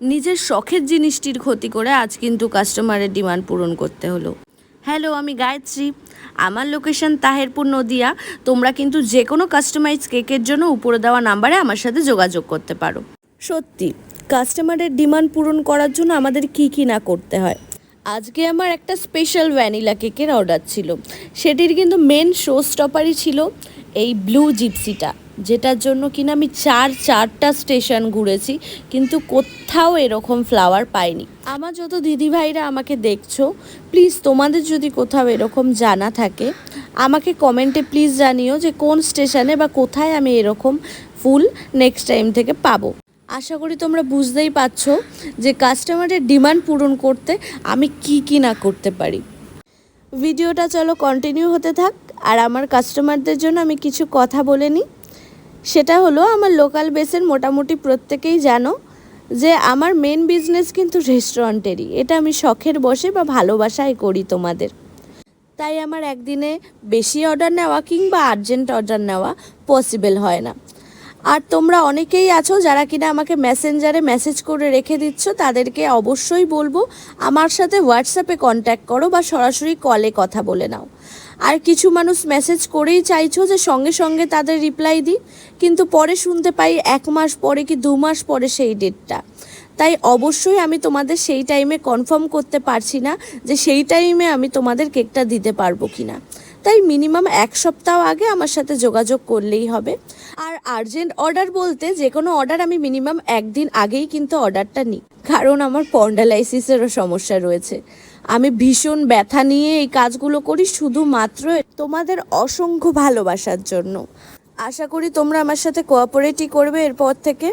নিজের শখের জিনিসটির ক্ষতি করে আজ কিন্তু কাস্টমারের ডিমান্ড পূরণ করতে হলো। হ্যালো আমি গায়ত্রী। আমার লোকেশন তাহেরপুর নদিয়া। তোমরা কিন্তু যে কোনো কাস্টমাইজ কেকের জন্য উপরে দেওয়া নাম্বারে আমার সাথে যোগাযোগ করতে পারো। সত্যি কাস্টমারের ডিমান্ড পূরণ করার জন্য আমাদের কি কি না করতে হয়? আজকে আমার একটা স্পেশাল ভ্যানিলা কেকের অর্ডার ছিল। সেটির কিন্তু মেন শো স্টপারই ছিল এই ব্লু জিপসিটা যেটার জন্য কিনা আমি চার চারটা স্টেশন ঘুরেছি, কিন্তু কোথাও এরকম ফ্লাওয়ার পাইনি। আমার যত দিদিভাইরা আমাকে দেখছ প্লিজ তোমাদের যদি কোথাও এরকম জানা থাকে, আমাকে কমেন্টে প্লিজ জানিও যে কোন স্টেশনে বা কোথায় আমি এরকম ফুল নেক্সট টাইম থেকে পাবো। আশা করি তোমরা বুঝতেই পারছ যে কাস্টমারের ডিমান্ড পূরণ করতে আমি কি কি না করতে পারি। ভিডিওটা চলো কন্টিনিউ হতে থাক, আর আমার কাস্টমারদের জন্য আমি কিছু কথা বলে নিই। সেটা হলো আমার লোকাল বেসের মোটামুটি প্রত্যেকেই জানো যে আমার মেন বিজনেস কিন্তু রেস্টুরেন্টেরই এটা আমি শখের বসে বা ভালোবাসায় করি তোমাদের। তাই আমার একদিনে বেশি অর্ডার নেওয়া কিংবা আর্জেন্ট অর্ডার নেওয়া পসিবল হয় না। আর তোমরা অনেকেই আছো যারা কিনা আমাকে মেসেঞ্জারে মেসেজ করে রেখে দিচ্ছ, তাদেরকে অবশ্যই বলব আমার সাথে হোয়াটসঅ্যাপে কন্ট্যাক্ট করো বা সরাসরি কলে কথা বলে নাও। আর কিছু মানুষ মেসেজ করেই চাইছো যে সঙ্গে সঙ্গে তাদের রিপ্লাই দিই, কিন্তু পরে শুনতে পাই এক মাস পরে কি দু মাস পরে সেই ডেটটা তাই অবশ্যই আমি তোমাদের সেই টাইমে কনফার্ম করতে পারছি না যে সেই টাইমে আমি তোমাদের কেকটা দিতে পারব কি না তাই মিনিমাম এক সপ্তাহ আগে আমার সাথে যোগাযোগ করলেই হবে। আর আর্জেন্ট অর্ডার বলতে যে কোনো অর্ডার আমি মিনিমাম একদিন আগেই কিন্তু অর্ডারটা নিই। কারণ আমার পন্ডালাইসিসেরও সমস্যা রয়েছে। আমি ভীষণ ব্যথা নিয়ে এই কাজগুলো করি শুধুমাত্র তোমাদের অসংখ্য ভালোবাসার জন্য। আশা করি তোমরা আমার সাথে কোঅপারেটই করবে এরপর থেকে।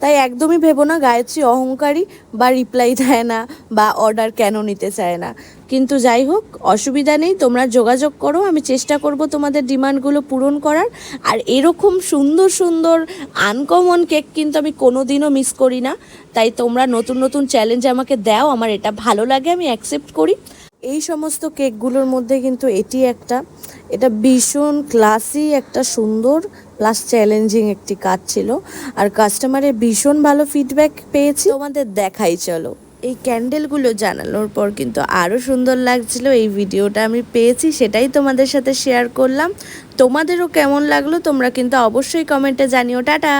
তাই একদমই ভেবো না, গায়ত্রী অহংকারী বা রিপ্লাই দেয় না বা অর্ডার কেন নিতে চায় না। কিন্তু যাই হোক, অসুবিধা নেই, তোমরা যোগাযোগ করো, আমি চেষ্টা করব তোমাদের ডিমান্ডগুলো পূরণ করার। আর এরকম সুন্দর সুন্দর আনকমন কেক কিন্তু আমি কোনো দিনও মিস করি না। তাই তোমরা নতুন নতুন চ্যালেঞ্জ আমাকে দাও, আমার এটা ভালো লাগে, আমি অ্যাকসেপ্ট করি। এই সমস্ত কেকগুলোর মধ্যে কিন্তু এটি একটা। এটা ভীষণ ক্লাসি একটা সুন্দর প্লাস চ্যালেঞ্জিং একটি কাজ ছিল। আর কাস্টমারের ভীষণ ভালো ফিডব্যাক পেয়েছি। তোমাদের দেখাই, চলো। এই ক্যান্ডেলগুলো জানানোর পর কিন্তু আরও সুন্দর লাগছিল। এই ভিডিওটা আমি পেয়েছি, সেটাই তোমাদের সাথে শেয়ার করলাম। তোমাদেরও কেমন লাগল তোমরা কিন্তু অবশ্যই কমেন্টে জানিও। টাটা!